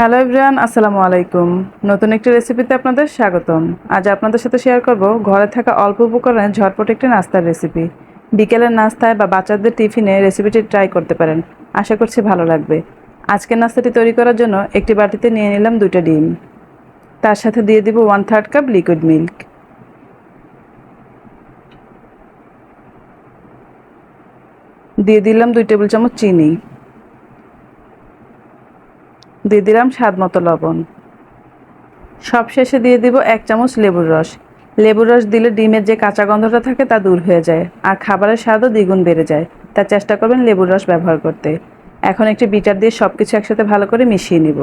Hello everyone, আসসালামু আলাইকুম। নতুন একটি রেসিপিতে আপনাদের স্বাগতম। আজ আপনাদের সাথে শেয়ার করব ঘরে থাকা অল্প উপকরণে ঝটপট একটি নাস্তার রেসিপি। বিকেলের নাস্তায় বা বাচ্চাদের টিফিনে রেসিপিটি ট্রাই করতে পারেন। আশা করছি ভালো লাগবে। আজকের নাস্তাটি তৈরি করার জন্য একটি বাটিতে নিয়ে নিলাম দুটো ডিম। তার সাথে দিয়ে দিব one third cup liquid milk দিয়ে দিলাম দুই টেবিল চামচ চিনি। দিয়ে দিলাম স্বাদ মতো লবণ। সব শেষে দিয়ে দিব এক চামচ লেবুর রস। লেবুর রস দিলে ডিমের যে কাঁচা গন্ধটা থাকে তা দূর হয়ে যায় আর খাবারের স্বাদও দ্বিগুণ বেড়ে যায়। তা চেষ্টা করবেন লেবুর রস ব্যবহার করতে। এখন একটি বিটার দিয়ে সব কিছু একসাথে ভালো করে মিশিয়ে নিব।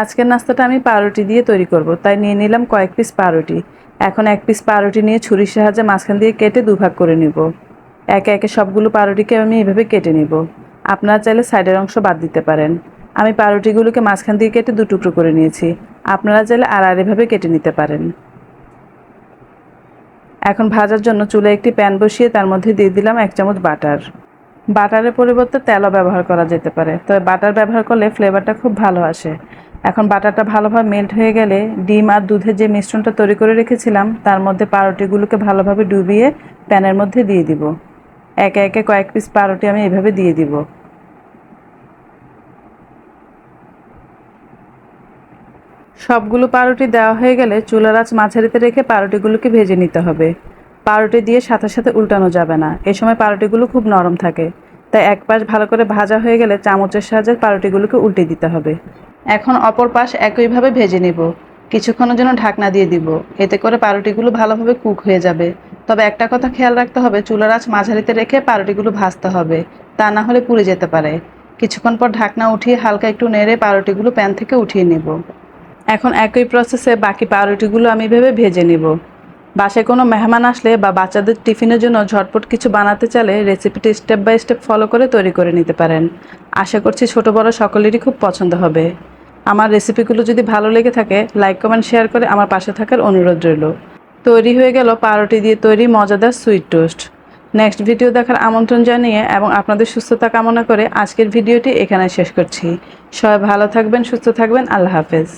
আজকের নাস্তাটা আমি পাউরুটি দিয়ে তৈরি করব, তাই নিয়ে নিলাম কয়েক পিস পাউরুটি। এখন এক পিস পাউরুটি নিয়ে ছুরির সাহায্যে মাঝখান দিয়ে কেটে দুভাগ করে নিব। একে একে সবগুলো পাউরুটিকে আমি এভাবে কেটে নিব। আপনারা চাইলে সাইডের অংশ বাদ দিতে পারেন। আমি পাউরুটিগুলোকে মাঝখান দিয়ে কেটে দু টুকরো করে নিয়েছি। আপনারা চাইলে আর এভাবে কেটে নিতে পারেন। এখন ভাজার জন্য চুলে একটি প্যান বসিয়ে তার মধ্যে দিয়ে দিলাম এক চামচ বাটার। বাটারের পরিবর্তে তেলও ব্যবহার করা যেতে পারে, তবে বাটার ব্যবহার করলে ফ্লেভারটা খুব ভালো আসে। এখন বাটারটা ভালোভাবে মেল্ট হয়ে গেলে ডিম আর দুধের যে মিশ্রণটা তৈরি করে রেখেছিলাম, তার মধ্যে পাউরুটিগুলোকে ভালোভাবে ডুবিয়ে প্যানের মধ্যে দিয়ে দিব। একে একে কয়েক পিস পাউরুটি আমি এভাবে দিয়ে দিব। সবগুলো পাউরুটি দেওয়া হয়ে গেলে চুলার আঁচ মাঝারিতে রেখে পাউরুটিগুলোকে ভেজে নিতে হবে। পাউরুটি দিয়ে সাথে সাথে উল্টানো যাবে না। এ সময় পাউরুটিগুলো খুব নরম থাকে। তাই এক পাশ ভালো করে ভাজা হয়ে গেলে চামচের সাহায্যে পাউরুটিগুলোকে উল্টে দিতে হবে। এখন অপর পাশ একইভাবে ভেজে নেব। কিছুক্ষণের জন্য ঢাকনা দিয়ে দিব। এতে করে পাউরুটিগুলো ভালোভাবে কুক হয়ে যাবে। তবে একটা কথা খেয়াল রাখতে হবে, চুলার আঁচ মাঝারিতে রেখে পাউরুটিগুলো ভাজতে হবে। তা না হলে পুড়ে যেতে পারে। কিছুক্ষণ পর ঢাকনা উঠিয়ে হালকা একটু নেড়ে পাউরুটিগুলো প্যান থেকে উঠিয়ে নেব। এখন একই প্রসেসে বাকি পাউরুটিগুলো আমি ভেবে ভেজে নিব। বাসায় কোনো মেহমান আসলে বা বাচ্চাদের টিফিনের জন্য ঝটপট কিছু বানাতে চাইলে রেসিপিটি স্টেপ বাই স্টেপ ফলো করে তৈরি করে নিতে পারেন। আশা করছি ছোট বড় সকলেরই খুব পছন্দ হবে। আমার রেসিপিগুলো যদি ভালো লেগে থাকে লাইক কমেন্ট শেয়ার করে আমার পাশে থাকার অনুরোধ রইল। তৈরি হয়ে গেল পাউরুটি দিয়ে তৈরি মজাদার সুইট টোস্ট নেক্সট ভিডিও দেখার আমন্ত্রণ জানিয়ে এবং আপনাদের সুস্থতা কামনা করে আজকের ভিডিওটি এখানে শেষ করছি। সবাই ভালো থাকবেন, সুস্থ থাকবেন, আল্লাহ হাফেজ।